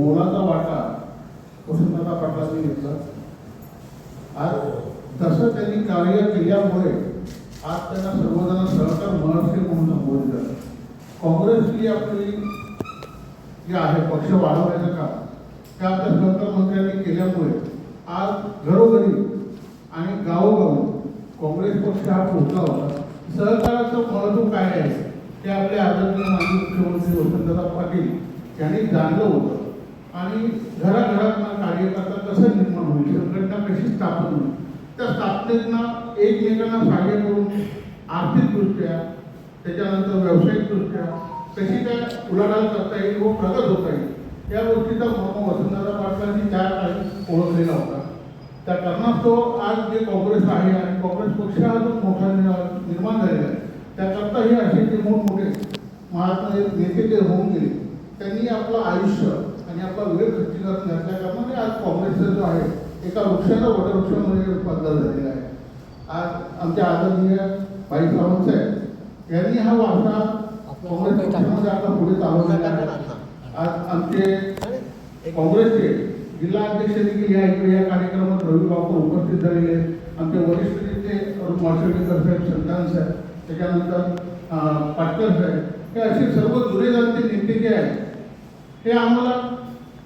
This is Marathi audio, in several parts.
मोलाचा वाटा वसंतदादा पाटलांनी घेतला? आज तसं त्यांनी कार्य केल्यामुळे आज त्यांना सर्वजण सहकार महर्षी म्हणून संबोधित करतात. काँग्रेसची आपली जे आहे पक्ष वाढवण्याचं काम ते आपल्या सहकार मंत्र्यांनी केल्यामुळे आज घरोघरी आणि गावोगावी काँग्रेस पक्ष हा पोहोचला होता. सहकाराचं महत्त्व काय आहे? ते आपले आदरणीय माजी मुख्यमंत्री वसंतदादा पाटील यांनी जाणलं होतं. आणि घराघरात कार्यकर्ता कसं निर्माण होईल? संघटना कशी स्थापन होईल? त्या स्थापनेतना एकमेकांना सहाय्य करून आर्थिकदृष्ट्या त्याच्यानंतर व्यावसायिकदृष्ट्या कशी काय उलाढाल करता येईल व प्रगत होता येईल या गोष्टीचा मामा वसंतदादा पाटलांनी त्या काळी ओळखलेला होता. त्या कारणास्तव आज जे काँग्रेस आहे आणि काँग्रेस पक्ष हा जो मोठा निर्माण निर्माण झालेला आहे. त्याकरता हे असे जे मोठमोठे महात्मा नेते जे होऊन गेले त्यांनी आपलं आयुष्य आणि आपला वेळ खच्चीकरण घातल्या कारणाने आज काँग्रेसचा जो आहे एका वृक्षाचा वटवृक्षामध्ये रूपांतर झालेला आहे. आज आमच्या आदरणीय भाई सावंत साहेब यांनी हा वारसा काँग्रेस पक्षामध्ये आता पुढे चालवलेला आहे. आज आमचे काँग्रेसचे जिल्हा अध्यक्ष देखील या इकडे या कार्यक्रमात रवी बापू उपस्थित झालेले आहेत. आमचे वरिष्ठ नेते अरुण मार्शेलकर साहेब संतान साहेब त्याच्यानंतर पाटकर साहेब. हे असे सर्व जुने जाणते नेते जे आहेत हे आम्हाला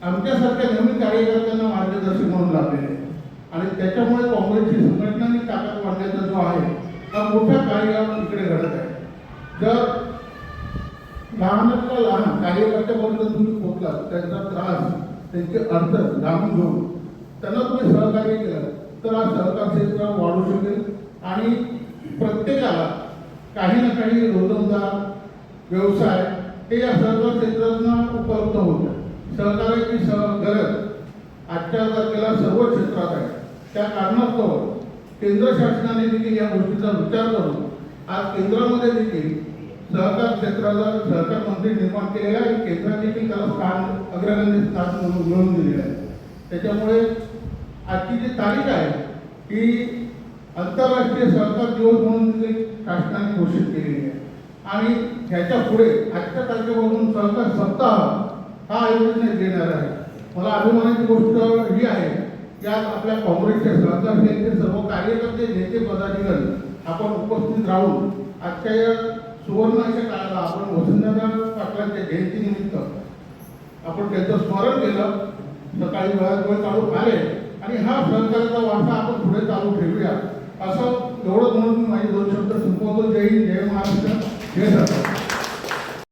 आमच्यासारख्या नवीन कार्यकर्त्यांना मार्गदर्शन म्हणून लाभलेले आणि त्याच्यामुळे काँग्रेसची संघटना आणि ताकद वाढण्याचा जो आहे हा मोठा कार्यक्रम इकडे घडत आहे. जर लहानातला लहान कार्यकर्त्यापर्यंत तुम्ही पोहोचलात त्यांचा त्रास त्यांचे अर्थ जाणून घेऊन त्यांना तुम्ही सहकार्य केलं तर हा सहकार क्षेत्र वाढू शकेल. आणि प्रत्येकाला काही ना काही रोजंदार व्यवसाय हे या सर्व क्षेत्रातनं उपलब्ध होत्या. सहकार्याची सह गरज आजच्या तारखेला सर्व क्षेत्रात आहे त्या कारणास्तव केंद्र शासनाने देखील या गोष्टीचा विचार करून आज केंद्रामध्ये देखील सहकार क्षेत्राला सहकार मंत्री निर्माण केलेला आहे. केंद्रात देखील त्याला स्थान अग्रगण्य स्थान म्हणून मिळवून दिलेलं आहे. त्याच्यामुळे आजची जी तारीख आहे ही आंतरराष्ट्रीय सहकार दिवस म्हणून शासनाने घोषित केलेली आहे. आणि ह्याच्या पुढे आजच्या तारखेपासून सहकार सप्ताह हा आयोजन देणार आहे. मला अभिमानाची गोष्ट ही आहे की आज आपल्या काँग्रेसचे सहकार सेनेचे सर्व कार्यकर्ते नेते पदाधिकारी आपण उपस्थित राहून आजच्या या सुवर्णाच्या काळाला आपण वसंतदादा पाटलांच्या जयंतीनिमित्त आपण त्यांचं स्मरण केलं. सकाळी वेळात चालू आले आणि हा सहकार्याचा वारसा आपण पुढे चालू ठेवूया. असं एवढं म्हणून माझे दोन शब्द संपवतो. जय हिंद जय महाराष्ट्र. जय सरकार